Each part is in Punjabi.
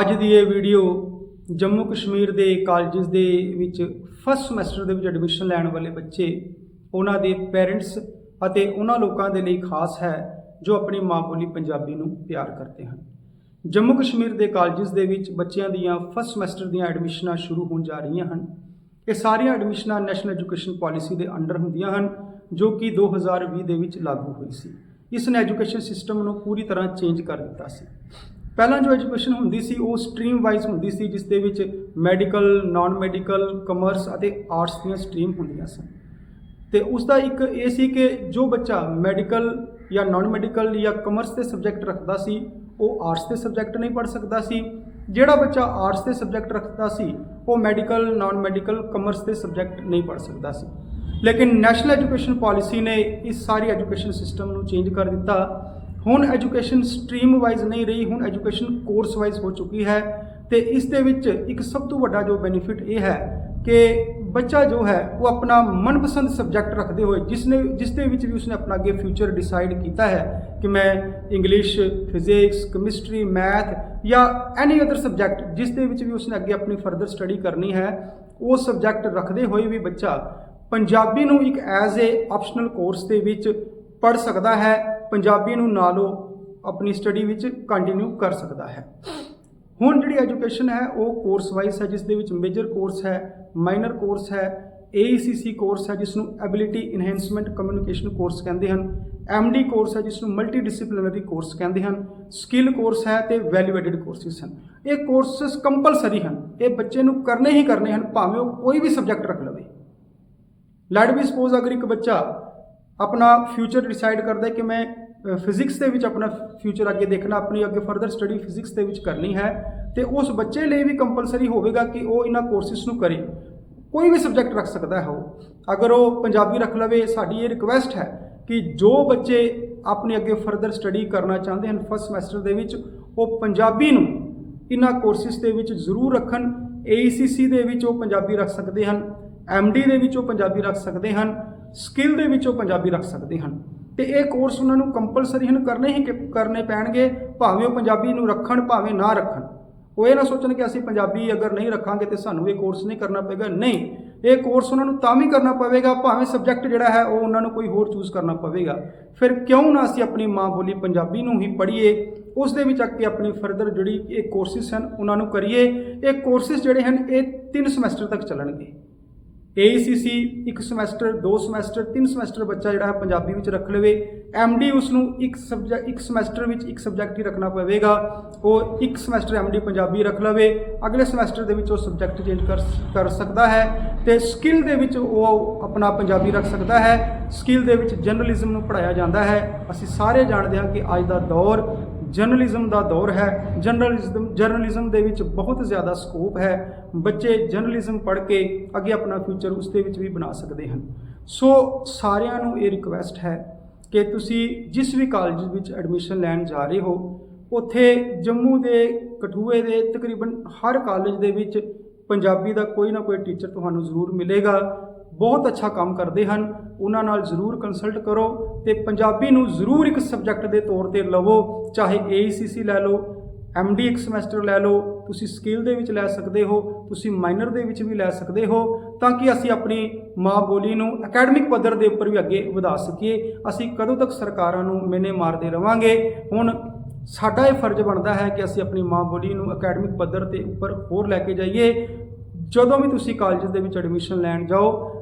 ਅੱਜ ਦੀ ਇਹ ਵੀਡੀਓ ਜੰਮੂ ਕਸ਼ਮੀਰ ਦੇ ਕਾਲਜਸ ਦੇ ਵਿੱਚ ਫਸਟ ਸਮੈਸਟਰ ਦੇ ਵਿੱਚ ਐਡਮਿਸ਼ਨ ਲੈਣ ਵਾਲੇ ਬੱਚੇ, ਉਹਨਾਂ ਦੇ ਪੇਰੈਂਟਸ ਅਤੇ ਉਹਨਾਂ ਲੋਕਾਂ ਦੇ ਲਈ ਖਾਸ ਹੈ, ਜੋ ਆਪਣੀ ਮਾਂ ਬੋਲੀ ਪੰਜਾਬੀ ਨੂੰ ਪਿਆਰ ਕਰਦੇ ਹਨ। ਜੰਮੂ ਕਸ਼ਮੀਰ ਦੇ ਕਾਲਜਸ ਦੇ ਵਿੱਚ ਬੱਚਿਆਂ ਦੀਆਂ ਫਸਟ ਸਮੈਸਟਰ ਦੀਆਂ ਐਡਮਿਸ਼ਨਾਂ ਸ਼ੁਰੂ ਹੋਣ ਜਾ ਰਹੀਆਂ ਹਨ। ਇਹ ਸਾਰੀਆਂ ਐਡਮਿਸ਼ਨਾਂ ਨੈਸ਼ਨਲ ਐਜੂਕੇਸ਼ਨ ਪਾਲਿਸੀ ਦੇ ਅੰਡਰ ਹੁੰਦੀਆਂ ਹਨ, ਜੋ ਕਿ 2020 ਦੇ ਵਿੱਚ ਲਾਗੂ ਹੋਈ ਸੀ। ਇਸ ਨੇ ਐਜੂਕੇਸ਼ਨ ਸਿਸਟਮ ਨੂੰ ਪੂਰੀ ਤਰ੍ਹਾਂ ਚੇਂਜ ਕਰ ਦਿੱਤਾ ਸੀ। ਪਹਿਲਾਂ ਜੋ ਐਜੂਕੇਸ਼ਨ ਹੁੰਦੀ ਸੀ, ਉਹ ਸਟਰੀਮ ਵਾਈਜ਼ ਹੁੰਦੀ ਸੀ, ਜਿਸ ਦੇ ਵਿੱਚ ਮੈਡੀਕਲ ਨਾਨ ਮੈਡੀਕਲ ਕਮਰਸ ਅਤੇ ਆਰਟਸ ਦੀਆਂ ਸਟਰੀਮ ਹੁੰਦੀਆਂ ਸਨ। ਤੇ ਉਸ ਦਾ ਇੱਕ ਇਹ ਸੀ ਕਿ ਜੋ ਬੱਚਾ ਮੈਡੀਕਲ ਜਾਂ ਨਾਨ ਮੈਡੀਕਲ ਜਾਂ ਕਮਰਸ ਦੇ ਸਬਜੈਕਟ ਰੱਖਦਾ ਸੀ, ਉਹ ਆਰਟਸ ਦੇ ਸਬਜੈਕਟ ਨਹੀਂ ਪੜ੍ਹ ਸਕਦਾ ਸੀ। ਜਿਹੜਾ ਬੱਚਾ ਆਰਟਸ ਦੇ ਸਬਜੈਕਟ ਰੱਖਦਾ ਸੀ, ਉਹ ਮੈਡੀਕਲ ਨਾਨ ਮੈਡੀਕਲ ਕਮਰਸ ਦੇ ਸਬਜੈਕਟ ਨਹੀਂ ਪੜ੍ਹ ਸਕਦਾ ਸੀ। ਲੇਕਿਨ ਨੈਸ਼ਨਲ ਐਜੂਕੇਸ਼ਨ ਪਾਲਿਸੀ ਨੇ ਇਸ ਸਾਰੀ ਐਜੂਕੇਸ਼ਨ ਸਿਸਟਮ ਨੂੰ ਚੇਂਜ ਕਰ ਦਿੱਤਾ। ਹੁਣ ਐਜੂਕੇਸ਼ਨ ਸਟਰੀਮ ਵਾਈਜ਼ ਨਹੀਂ ਰਹੀ, ਹੁਣ ਐਜੂਕੇਸ਼ਨ ਕੋਰਸ ਵਾਈਜ਼ ਹੋ ਚੁੱਕੀ ਹੈ ਤੇ ਇਸ ਦੇ ਵਿੱਚ ਇੱਕ ਸਭ ਤੋਂ ਵੱਡਾ ਜੋ ਬੈਨੀਫਿਟ ਇਹ ਹੈ ਕਿ ਬੱਚਾ ਜੋ ਹੈ ਉਹ ਆਪਣਾ ਮਨਪਸੰਦ ਸਬਜੈਕਟ ਰੱਖਦੇ ਹੋਏ ਜਿਸ ਨੇ ਜਿਸ ਦੇ ਵਿੱਚ ਵੀ ਉਸਨੇ ਆਪਣਾ ਅੱਗੇ ਫਿਊਚਰ ਡਿਸਾਈਡ ਕੀਤਾ ਹੈ ਕਿ ਮੈਂ ਇੰਗਲਿਸ਼ ਫਿਜ਼ਿਕਸ ਕੈਮਿਸਟਰੀ ਮੈਥ ਜਾਂ ਐਨੀ ਅਦਰ ਸਬਜੈਕਟ ਜਿਸ ਦੇ ਵਿੱਚ ਵੀ ਉਸਨੇ ਅੱਗੇ ਆਪਣੀ ਫਰਦਰ ਸਟੱਡੀ ਕਰਨੀ ਹੈ, ਉਹ ਸਬਜੈਕਟ ਰੱਖਦੇ ਹੋਏ ਵੀ ਬੱਚਾ ਪੰਜਾਬੀ ਨੂੰ ਇੱਕ ਐਜ਼ ਅ ਆਪਸ਼ਨਲ ਕੋਰਸ ਦੇ ਵਿੱਚ ਪੜ੍ਹ ਸਕਦਾ ਹੈ ਪੰਜਾਬੀ ਨੂੰ ਨਾਲੋਂ ਆਪਣੀ ਸਟੱਡੀ ਵਿੱਚ ਕੰਟੀਨਿਊ ਕਰ ਸਕਦਾ ਹੈ। ਹੁਣ ਜਿਹੜੀ ਐਜੂਕੇਸ਼ਨ ਹੈ, ਉਹ ਕੋਰਸ ਵਾਈਜ਼ ਹੈ, ਜਿਸ ਦੇ ਵਿੱਚ ਮੇਜਰ ਕੋਰਸ ਹੈ ਮਾਈਨਰ ਕੋਰਸ ਹੈ AECC ਕੋਰਸ ਹੈ, ਜਿਸ ਨੂੰ ਐਬਿਲਿਟੀ ਇਨਹੈਂਸਮੈਂਟ ਕਮਿਊਨੀਕੇਸ਼ਨ ਕੋਰਸ ਕਹਿੰਦੇ ਹਨ MD ਕੋਰਸ ਹੈ, ਜਿਸ ਨੂੰ ਮਲਟੀ ਡਿਸਪਲਿਨਰੀ ਕੋਰਸ ਕਹਿੰਦੇ ਹਨ ਸਕਿੱਲ ਕੋਰਸ ਹੈ ਤੇ ਵੈਲਿਊ ਐਡਿਡ ਕੋਰਸਿਸ ਹਨ। ਇਹ ਕੋਰਸਸ ਕੰਪਲਸਰੀ ਹਨ। ਇਹ ਬੱਚੇ ਨੂੰ ਕਰਨੇ ਹੀ ਕਰਨੇ ਹਨ, ਭਾਵੇਂ ਉਹ ਕੋਈ ਵੀ ਸਬਜੈਕਟ ਰੱਖ ਲਵੇ। ਲੈਟ ਵੀ ਸਪੋਜ਼ ਅਗਰ ਇੱਕ ਬੱਚਾ ਆਪਣਾ ਫਿਊਚਰ ਡਿਸਾਈਡ ਕਰਦਾ ਕਿ ਮੈਂ ਫਿਜ਼ਿਕਸ ਦੇ ਵਿੱਚ ਆਪਣਾ ਫਿਊਚਰ ਅੱਗੇ ਦੇਖਣਾ, ਆਪਣੀ ਅੱਗੇ ਫਰਦਰ ਸਟੱਡੀ ਫਿਜ਼ਿਕਸ ਦੇ ਵਿੱਚ ਕਰਨੀ ਹੈ ਤੇ ਉਸ ਬੱਚੇ ਲਈ ਵੀ ਕੰਪਲਸਰੀ ਹੋਵੇਗਾ ਕਿ ਉਹ ਇਹਨਾਂ ਕੋਰਸਿਸ ਨੂੰ ਕਰੇ। ਕੋਈ ਵੀ ਸਬਜੈਕਟ ਰੱਖ ਸਕਦਾ ਹੈ ਉਹ। ਅਗਰ ਉਹ ਪੰਜਾਬੀ ਰੱਖ ਲਵੇ, ਸਾਡੀ ਇਹ ਰਿਕੁਐਸਟ ਹੈ ਕਿ ਜੋ ਬੱਚੇ ਆਪਣੇ ਅੱਗੇ ਫਰਦਰ ਸਟੱਡੀ ਕਰਨਾ ਚਾਹੁੰਦੇ ਹਨ ਫਸਟ ਸਮੈਸਟਰ ਦੇ ਵਿੱਚ, ਉਹ ਪੰਜਾਬੀ ਨੂੰ ਇਹਨਾਂ ਕੋਰਸਿਸ ਦੇ ਵਿੱਚ ਜ਼ਰੂਰ ਰੱਖਣ। AECC ਦੇ ਵਿੱਚ ਉਹ ਪੰਜਾਬੀ ਰੱਖ ਸਕਦੇ ਹਨ MD ਦੇ ਵਿੱਚ ਉਹ ਪੰਜਾਬੀ ਰੱਖ ਸਕਦੇ ਹਨ। ਸਕਿੱਲ ਦੇ ਵਿੱਚ ਉਹ ਪੰਜਾਬੀ ਰੱਖ ਸਕਦੇ ਹਨ। ਤੇ ਇਹ ਕੋਰਸ ਉਹਨਾਂ ਨੂੰ ਕੰਪਲਸਰੀ ਹਨ, ਕਰਨੇ ਹੀ ਕਰਨੇ ਪੈਣਗੇ, ਭਾਵੇਂ ਉਹ ਪੰਜਾਬੀ ਨੂੰ ਰੱਖਣ, ਭਾਵੇਂ ਨਾ ਰੱਖਣ। ਉਹ ਇਹ ਨਾ ਸੋਚਣ ਕਿ ਅਸੀਂ ਪੰਜਾਬੀ ਅਗਰ ਨਹੀਂ ਰੱਖਾਂਗੇ ਤੇ ਸਾਨੂੰ ਇਹ ਕੋਰਸ ਨਹੀਂ ਕਰਨਾ ਪਏਗਾ ਨਹੀਂ, ਇਹ ਕੋਰਸ ਉਹਨਾਂ ਨੂੰ ਤਾਂ ਵੀ ਕਰਨਾ ਪਵੇਗਾ, ਭਾਵੇਂ ਸਬਜੈਕਟ ਜਿਹੜਾ ਹੈ ਉਹ ਉਹਨਾਂ ਨੂੰ ਕੋਈ ਹੋਰ ਚੂਜ਼ ਕਰਨਾ ਪਵੇਗਾ। ਫਿਰ ਕਿਉਂ ਨਾ ਅਸੀਂ ਆਪਣੀ ਮਾਂ ਬੋਲੀ ਪੰਜਾਬੀ ਨੂੰ ਹੀ ਪੜ੍ਹੀਏ, ਉਸ ਦੇ ਵਿੱਚ ਆ ਕੇ ਆਪਣੀ ਫਰਦਰ ਜਿਹੜੀ ਇਹ ਕੋਰਸਿਸ ਹਨ, ਉਹਨਾਂ ਨੂੰ ਕਰੀਏ। ਇਹ ਕੋਰਸਿਸ ਜਿਹੜੇ ਹਨ, ਇਹ 3 ਸਮੈਸਟਰ ਤੱਕ ਚੱਲਣਗੇ। AECC ਇੱਕ ਸਮੈਸਟਰ ਦੋ ਸਮੈਸਟਰ ਤਿੰਨ ਸਮੈਸਟਰ ਬੱਚਾ ਜਿਹੜਾ ਹੈ ਪੰਜਾਬੀ ਵਿੱਚ ਰੱਖ ਲਵੇ। MD ਉਸ ਨੂੰ ਇੱਕ ਸਬਜੈਕਟ ਇੱਕ ਸਮੈਸਟਰ ਵਿੱਚ ਇੱਕ ਸਬਜੈਕਟ ਹੀ ਰੱਖਣਾ ਪਵੇਗਾ। ਉਹ ਇੱਕ ਸਮੈਸਟਰ MD ਪੰਜਾਬੀ ਰੱਖ ਲਵੇ। ਅਗਲੇ ਸਮੈਸਟਰ ਦੇ ਵਿੱਚ ਉਹ ਸਬਜੈਕਟ ਚੇਂਜ ਕਰ ਕਰ ਸਕਦਾ ਹੈ। ਤੇ ਸਕਿੱਲ ਦੇ ਵਿੱਚ ਉਹ ਆਪਣਾ ਪੰਜਾਬੀ ਰੱਖ ਸਕਦਾ ਹੈ। ਸਕਿੱਲ ਦੇ ਵਿੱਚ ਜਰਨਲਿਜ਼ਮ ਨੂੰ ਪੜ੍ਹਾਇਆ ਜਾਂਦਾ ਹੈ। ਅਸੀਂ ਸਾਰੇ ਜਾਣਦੇ ਹਾਂ ਕਿ ਅੱਜ ਦਾ ਦੌਰ ਜਰਨਲਿਜ਼ਮ ਦਾ ਦੌਰ ਹੈ। ਜਰਨਲਿਜ਼ਮ ਜਰਨਲਿਜ਼ਮ ਦੇ ਵਿੱਚ ਬਹੁਤ ਜ਼ਿਆਦਾ ਸਕੋਪ ਹੈ। ਬੱਚੇ ਜਰਨਲਿਜ਼ਮ ਪੜ੍ਹ ਕੇ ਅੱਗੇ ਆਪਣਾ ਫਿਊਚਰ ਉਸ ਦੇ ਵਿੱਚ ਵੀ ਬਣਾ ਸਕਦੇ ਹਨ। ਸੋ ਸਾਰਿਆਂ ਨੂੰ ਇਹ ਰਿਕੁਐਸਟ ਹੈ ਕਿ ਤੁਸੀਂ ਜਿਸ ਵੀ ਕਾਲਜ ਵਿੱਚ ਐਡਮਿਸ਼ਨ ਲੈਣ ਜਾ ਰਹੇ ਹੋ, ਉੱਥੇ ਜੰਮੂ ਦੇ, ਕਠੂਏ ਦੇ, ਤਕਰੀਬਨ ਹਰ ਕਾਲਜ ਦੇ ਵਿੱਚ ਪੰਜਾਬੀ ਦਾ ਕੋਈ ਨਾ ਕੋਈ ਟੀਚਰ ਤੁਹਾਨੂੰ ਜ਼ਰੂਰ ਮਿਲੇਗਾ। ਬਹੁਤ ਅੱਛਾ ਕੰਮ ਕਰਦੇ ਹਨ। ਉਹਨਾਂ ਨਾਲ ਜ਼ਰੂਰ ਕੰਸਲਟ ਕਰੋ ਤੇ ਪੰਜਾਬੀ ਨੂੰ ਜ਼ਰੂਰ ਇੱਕ ਸਬਜੈਕਟ ਦੇ ਤੌਰ ਤੇ ਲਵੋ। ਚਾਹੇ AECC ਲੈ ਲਓ MD ਇੱਕ ਸਮੈਸਟਰ ਲੈ ਲਓ, ਤੁਸੀਂ ਸਕਿੱਲ ਦੇ ਵਿੱਚ ਲੈ ਸਕਦੇ ਹੋ, ਤੁਸੀਂ ਮਾਈਨਰ ਦੇ ਵਿੱਚ ਵੀ ਲੈ ਸਕਦੇ ਹੋ, ਤਾਂ ਕਿ ਅਸੀਂ ਆਪਣੀ ਮਾਂ ਬੋਲੀ ਨੂੰ ਅਕੈਡਮਿਕ ਪੱਧਰ ਦੇ ਉੱਪਰ ਵੀ ਅੱਗੇ ਵਧਾ ਸਕੀਏ। ਅਸੀਂ ਕਦੋਂ ਤੱਕ ਸਰਕਾਰਾਂ ਨੂੰ ਮੇਨੇ ਮਾਰਦੇ ਰਵਾਂਗੇ? ਹੁਣ ਸਾਡਾ ਇਹ ਫਰਜ਼ ਬਣਦਾ ਹੈ ਕਿ ਅਸੀਂ ਆਪਣੀ ਮਾਂ ਬੋਲੀ ਨੂੰ ਅਕੈਡਮਿਕ ਪੱਧਰ ਤੇ ਉੱਪਰ ਹੋਰ ਲੈ ਕੇ ਜਾਈਏ। ਜਦੋਂ ਵੀ ਤੁਸੀਂ ਕਾਲਜ ਦੇ ਵਿੱਚ ਐਡਮਿਸ਼ਨ ਲੈਣ ਜਾਓ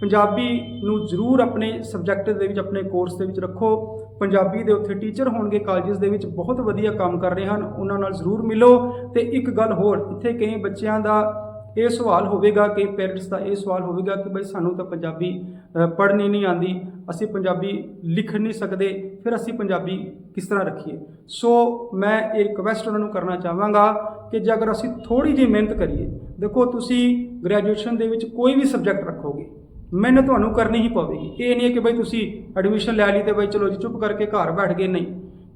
ਪੰਜਾਬੀ ਨੂੰ ਜ਼ਰੂਰ ਆਪਣੇ ਸਬਜੈਕਟ ਦੇ ਵਿੱਚ, ਆਪਣੇ ਕੋਰਸ ਦੇ ਵਿੱਚ ਰੱਖੋ। ਪੰਜਾਬੀ ਦੇ ਉੱਥੇ ਟੀਚਰ ਹੋਣਗੇ ਕਾਲਜਸ ਦੇ ਵਿੱਚ ਬਹੁਤ ਵਧੀਆ ਕੰਮ ਕਰ ਰਹੇ ਹਨ, ਉਹਨਾਂ ਨਾਲ ਜ਼ਰੂਰ ਮਿਲੋ। ਤੇ ਇੱਕ ਗੱਲ ਹੋਰ, ਇੱਥੇ ਕਈ ਬੱਚਿਆਂ ਦਾ ਇਹ ਸਵਾਲ ਹੋਵੇਗਾ ਕਿ ਪੇਰੈਂਟਸ ਦਾ ਇਹ ਸਵਾਲ ਹੋਵੇਗਾ ਕਿ ਬਈ ਸਾਨੂੰ ਤਾਂ ਪੰਜਾਬੀ ਪੜ੍ਹਨੀ ਨਹੀਂ ਆਂਦੀ ਅਸੀਂ ਪੰਜਾਬੀ ਲਿਖ ਨਹੀਂ ਸਕਦੇ, ਫਿਰ ਅਸੀਂ ਪੰਜਾਬੀ ਕਿਸ ਤਰ੍ਹਾਂ ਰੱਖੀਏ? ਸੋ ਮੈਂ ਇਹ ਰਿਕਵੈਸਟ ਉਹਨਾਂ ਨੂੰ ਕਰਨਾ ਚਾਹਾਂਗਾ ਕਿ ਜੇ ਅਗਰ ਅਸੀਂ ਥੋੜੀ ਜਿਹੀ ਮਿਹਨਤ ਕਰੀਏ, ਦੇਖੋ ਤੁਸੀਂ ਗ੍ਰੈਜੂਏਸ਼ਨ ਦੇ ਵਿੱਚ ਕੋਈ ਵੀ ਸਬਜੈਕਟ ਰੱਖੋਗੇ ਮਿਹਨਤ ਤੁਹਾਨੂੰ ਕਰਨੀ ਹੀ ਪਵੇਗੀ। ਇਹ ਨਹੀਂ ਹੈ ਕਿ ਬਈ ਤੁਸੀਂ ਐਡਮਿਸ਼ਨ ਲੈ ਲਈ ਤੇ ਬਈ ਚਲੋ ਜੀ, ਚੁੱਪ ਕਰਕੇ ਘਰ ਬੈਠ ਗਏ। ਨਹੀਂ।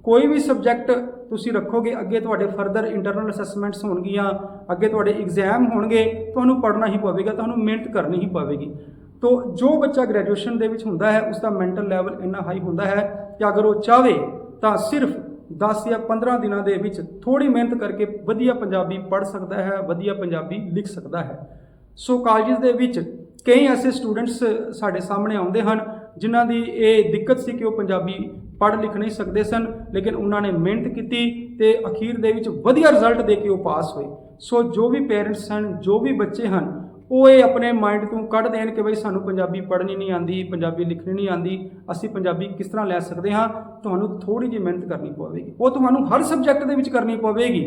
ਕੋਈ ਵੀ ਸਬਜੈਕਟ ਤੁਸੀਂ ਰੱਖੋਗੇ, ਅੱਗੇ ਤੁਹਾਡੇ ਫਰਦਰ ਇੰਟਰਨਲ ਅਸੈਸਮੈਂਟਸ ਹੋਣਗੀਆਂ ਅੱਗੇ ਤੁਹਾਡੇ ਐਗਜ਼ਾਮ ਹੋਣਗੇ, ਤੁਹਾਨੂੰ ਪੜ੍ਹਨਾ ਹੀ ਪਵੇਗਾ, ਤੁਹਾਨੂੰ ਮਿਹਨਤ ਕਰਨੀ ਹੀ ਪਵੇਗੀ। ਤੋ ਜੋ ਬੱਚਾ ਗ੍ਰੈਜੂਏਸ਼ਨ ਦੇ ਵਿੱਚ ਹੁੰਦਾ ਹੈ ਉਸ ਦਾ ਮੈਂਟਲ ਲੈਵਲ ਇੰਨਾ ਹਾਈ ਹੁੰਦਾ ਹੈ ਕਿ ਅਗਰ ਉਹ ਚਾਹਵੇ ਤਾਂ ਸਿਰਫ 10 ਜਾਂ 15 ਦਿਨਾਂ ਦੇ ਵਿੱਚ ਥੋੜੀ ਮਿਹਨਤ ਕਰਕੇ ਵਧੀਆ ਪੰਜਾਬੀ ਪੜ੍ਹ ਸਕਦਾ ਹੈ, ਵਧੀਆ ਪੰਜਾਬੀ ਲਿਖ ਸਕਦਾ ਹੈ। ਸੋ ਕਾਲਜਸ ਦੇ ਵਿੱਚ ਕਈ ਐਸੇ ਸਟੂਡੈਂਟਸ ਸਾਡੇ ਸਾਹਮਣੇ ਆਉਂਦੇ ਹਨ, ਜਿਨ੍ਹਾਂ ਦੀ ਇਹ ਦਿੱਕਤ ਸੀ ਕਿ ਉਹ ਪੰਜਾਬੀ ਪੜ੍ਹ ਲਿਖ ਨਹੀਂ ਸਕਦੇ ਸਨ, ਲੇਕਿਨ ਉਹਨਾਂ ਨੇ ਮਿਹਨਤ ਕੀਤੀ ਤੇ ਅਖੀਰ ਦੇ ਵਿੱਚ ਵਧੀਆ ਰਿਜ਼ਲਟ ਦੇ ਕੇ ਉਹ ਪਾਸ ਹੋਏ। ਸੋ ਜੋ ਵੀ ਪੇਰੈਂਟਸ ਹਨ, ਜੋ ਵੀ ਬੱਚੇ ਹਨ, ਉਹ ਇਹ ਆਪਣੇ ਮਾਈਂਡ ਤੋਂ ਕੱਢ ਦੇਣ ਕਿ ਬਈ ਸਾਨੂੰ ਪੰਜਾਬੀ ਪੜ੍ਹਨੀ ਨਹੀਂ ਆਂਦੀ ਪੰਜਾਬੀ ਲਿਖਣੀ ਨਹੀਂ ਆਂਦੀ ਅਸੀਂ ਪੰਜਾਬੀ ਕਿਸ ਤਰ੍ਹਾਂ ਲੈ ਸਕਦੇ ਹਾਂ, ਤੁਹਾਨੂੰ ਥੋੜੀ ਜਿਹੀ ਮਿਹਨਤ ਕਰਨੀ ਪਵੇਗੀ। ਉਹ ਤੁਹਾਨੂੰ ਹਰ ਸਬਜੈਕਟ ਦੇ ਵਿੱਚ ਕਰਨੀ ਪਵੇਗੀ।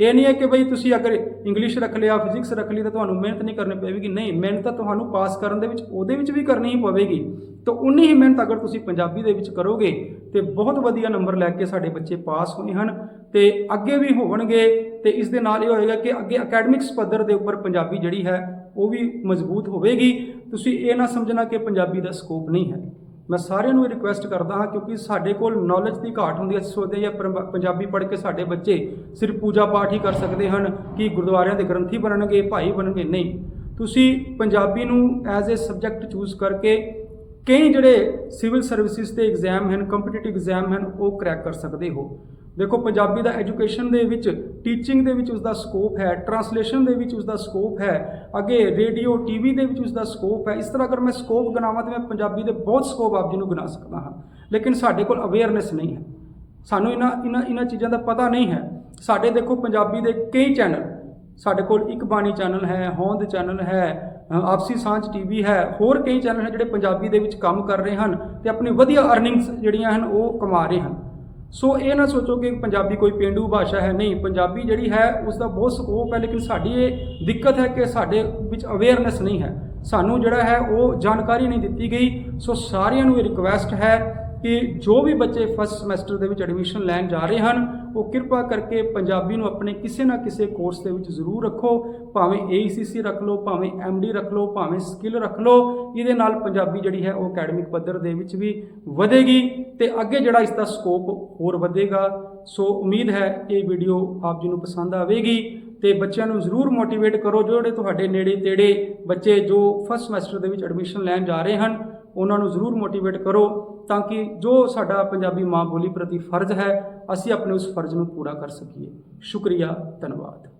ਇਹ ਨਹੀਂ ਹੈ ਕਿ ਬਈ ਤੁਸੀਂ ਅਗਰ ਇੰਗਲਿਸ਼ ਰੱਖ ਲਿਆ ਫਿਜ਼ਿਕਸ ਰੱਖ ਲਈ ਤਾਂ ਤੁਹਾਨੂੰ ਮਿਹਨਤ ਨਹੀਂ ਕਰਨੀ ਪਵੇਗੀ। ਨਹੀਂ, ਮਿਹਨਤ ਤਾਂ ਤੁਹਾਨੂੰ ਪਾਸ ਕਰਨ ਦੇ ਵਿੱਚ, ਉਹਦੇ ਵਿੱਚ ਵੀ ਕਰਨੀ ਹੀ ਪਵੇਗੀ। ਤਾਂ ਉਨੀ ਹੀ ਮਿਹਨਤ ਅਗਰ ਤੁਸੀਂ ਪੰਜਾਬੀ ਦੇ ਵਿੱਚ ਕਰੋਗੇ, ਤੇ ਬਹੁਤ ਵਧੀਆ ਨੰਬਰ ਲੈ ਕੇ ਸਾਡੇ ਬੱਚੇ ਪਾਸ ਹੋਏ ਹਨ। ਤੇ ਅੱਗੇ ਵੀ ਹੋਣਗੇ ਤੇ ਇਸ ਦੇ ਨਾਲ ਇਹ ਹੋਏਗਾ ਕਿ ਅੱਗੇ ਅਕੈਡਮਿਕਸ ਪੱਧਰ ਦੇ ਉੱਪਰ ਪੰਜਾਬੀ ਜਿਹੜੀ ਹੈ, ਉਹ ਵੀ ਮਜ਼ਬੂਤ ਹੋਵੇਗੀ। ਤੁਸੀਂ ਇਹ ਨਾ ਸਮਝਣਾ ਕਿ ਪੰਜਾਬੀ ਦਾ ਸਕੋਪ ਨਹੀਂ ਹੈ। ਮੈਂ ਸਾਰਿਆਂ ਨੂੰ ਇਹ ਰਿਕੁਐਸਟ ਕਰਦਾ ਹਾਂ ਕਿਉਂਕਿ ਸਾਡੇ ਕੋਲ ਨੌਲੇਜ ਦੀ ਘਾਟ ਹੁੰਦੀ ਹੈ, ਅਸੀਂ ਸੋਚਦੇ ਹਾਂ ਪਰ- ਪੰਜਾਬੀ ਪੜ੍ਹ ਕੇ ਸਾਡੇ ਬੱਚੇ ਸਿਰਫ ਪੂਜਾ ਪਾਠ ਹੀ ਕਰ ਸਕਦੇ ਹਨ ਕਿ ਗੁਰਦੁਆਰਿਆਂ ਦੇ ਗ੍ਰੰਥੀ ਬਣਨਗੇ, ਭਾਈ ਬਣਨਗੇ। ਨਹੀਂ। ਤੁਸੀਂ ਪੰਜਾਬੀ ਨੂੰ ਐਜ਼ ਅ ਸਬਜੈਕਟ ਚੂਜ਼ ਕਰਕੇ ਕਈ ਜਿਹੜੇ ਸਿਵਲ ਸਰਵਿਸਿਜ਼ ਦੇ ਐਗਜ਼ਾਮ ਹਨ ਕੰਪੀਟੀਟਿਵ ਐਗਜ਼ਾਮ ਹਨ, ਉਹ ਕਰੈਕ ਕਰ ਸਕਦੇ ਹੋ। ਦੇਖੋ, ਪੰਜਾਬੀ ਦਾ ਐਜੂਕੇਸ਼ਨ ਦੇ ਵਿੱਚ ਟੀਚਿੰਗ ਦੇ ਵਿੱਚ ਉਸ ਦਾ ਸਕੋਪ ਹੈ ਟਰਾਂਸਲੇਸ਼ਨ ਦੇ ਵਿੱਚ ਉਸ ਦਾ ਸਕੋਪ ਹੈ, ਅੱਗੇ ਰੇਡੀਓ ਟੀਵੀ ਦੇ ਵਿੱਚ ਉਸ ਦਾ ਸਕੋਪ ਹੈ। ਇਸ ਤਰ੍ਹਾਂ ਅਗਰ ਮੈਂ ਸਕੋਪ ਗਿਣਾਵਾਂ ਤਾਂ ਮੈਂ ਪੰਜਾਬੀ ਦੇ ਬਹੁਤ ਸਕੋਪ ਆਪ ਜੀ ਨੂੰ ਗਿਣਾ ਸਕਦਾ ਹਾਂ। ਲੇਕਿਨ ਸਾਡੇ ਕੋਲ ਅਵੇਅਰਨੈਸ ਨਹੀਂ ਹੈ। ਸਾਨੂੰ ਇਹਨਾਂ ਇਹਨਾਂ ਇਹਨਾਂ ਚੀਜ਼ਾਂ ਦਾ ਪਤਾ ਨਹੀਂ ਹੈ। ਸਾਡੇ ਦੇਖੋ, ਪੰਜਾਬੀ ਦੇ ਕਈ ਚੈਨਲ ਸਾਡੇ ਕੋਲ ਇੱਕ ਬਾਣੀ ਚੈਨਲ ਹੈ, ਹੋਂਦ ਚੈਨਲ ਹੈ ਆਪਸੀ ਸਾਂਝ ਟੀਵੀ ਹੈ, ਹੋਰ ਕਈ ਚੈਨਲ ਹੈ ਜਿਹੜੇ ਪੰਜਾਬੀ ਦੇ ਵਿੱਚ ਕੰਮ ਕਰ ਰਹੇ ਹਨ ਤੇ ਆਪਣੀ ਵਧੀਆ ਅਰਨਿੰਗਸ ਜਿਹੜੀਆਂ ਹਨ ਉਹ ਕਮਾ ਰਹੇ ਹਨ। ਸੋ ਇਹ ਨਾ ਸੋਚੋ ਕਿ ਪੰਜਾਬੀ ਕੋਈ ਪੇਂਡੂ ਭਾਸ਼ਾ ਹੈ ਨਹੀਂ। ਪੰਜਾਬੀ ਜਿਹੜੀ ਹੈ ਉਸ ਦਾ ਬਹੁਤ ਸਕੋਪ ਹੈ, ਲੇਕਿਨ ਸਾਡੀ ਇਹ ਦਿੱਕਤ ਹੈ ਕਿ ਸਾਡੇ ਵਿੱਚ ਅਵੇਅਰਨੈਸ ਨਹੀਂ ਹੈ। ਸਾਨੂੰ ਜਿਹੜਾ ਹੈ, ਉਹ ਜਾਣਕਾਰੀ ਨਹੀਂ ਦਿੱਤੀ ਗਈ। ਸੋ ਸਾਰਿਆਂ ਨੂੰ ਇਹ ਰਿਕੁਐਸਟ ਹੈ ਕਿ ਜੋ ਵੀ ਬੱਚੇ ਫਸਟ ਸਮੈਸਟਰ ਦੇ ਵਿੱਚ ਐਡਮਿਸ਼ਨ ਲੈਣ ਜਾ ਰਹੇ ਹਨ, ਉਹ ਕਿਰਪਾ ਕਰਕੇ ਪੰਜਾਬੀ ਨੂੰ ਆਪਣੇ ਕਿਸੇ ਨਾ ਕਿਸੇ ਕੋਰਸ ਦੇ ਵਿੱਚ ਜ਼ਰੂਰ ਰੱਖੋ। ਭਾਵੇਂ AECC ਰੱਖ ਲਓ, ਭਾਵੇਂ MD ਰੱਖ ਲਓ, ਭਾਵੇਂ ਸਕਿੱਲ ਰੱਖ ਲਓ, ਇਹਦੇ ਨਾਲ ਪੰਜਾਬੀ ਜਿਹੜੀ ਹੈ ਉਹ ਅਕੈਡਮਿਕ ਪੱਧਰ ਦੇ ਵਿੱਚ ਵੀ ਵਧੇਗੀ ਤੇ ਅੱਗੇ ਜਿਹੜਾ ਇਸ ਦਾ ਸਕੋਪ ਹੋਰ ਵਧੇਗਾ। ਸੋ ਉਮੀਦ ਹੈ ਇਹ ਵੀਡੀਓ ਆਪ ਜੀ ਨੂੰ ਪਸੰਦ ਆਵੇਗੀ ਤੇ ਬੱਚਿਆਂ ਨੂੰ ਜ਼ਰੂਰ ਮੋਟੀਵੇਟ ਕਰੋ। ਜਿਹੜੇ ਤੁਹਾਡੇ ਨੇੜੇ ਤੇੜੇ ਬੱਚੇ ਜੋ ਫਸਟ ਸਮੈਸਟਰ ਦੇ ਵਿੱਚ ਐਡਮਿਸ਼ਨ ਲੈਣ ਜਾ ਰਹੇ ਹਨ, ਉਹਨਾਂ ਨੂੰ ਜ਼ਰੂਰ ਮੋਟੀਵੇਟ ਕਰੋ। ਤਾਂ ਕਿ ਜੋ ਸਾਡਾ ਪੰਜਾਬੀ ਮਾਂ ਬੋਲੀ ਪ੍ਰਤੀ ਫਰਜ਼ ਹੈ, ਅਸੀਂ ਆਪਣੇ ਉਸ ਫਰਜ਼ ਨੂੰ ਪੂਰਾ ਕਰ ਸਕੀਏ। ਸ਼ੁਕਰੀਆ, ਧੰਨਵਾਦ।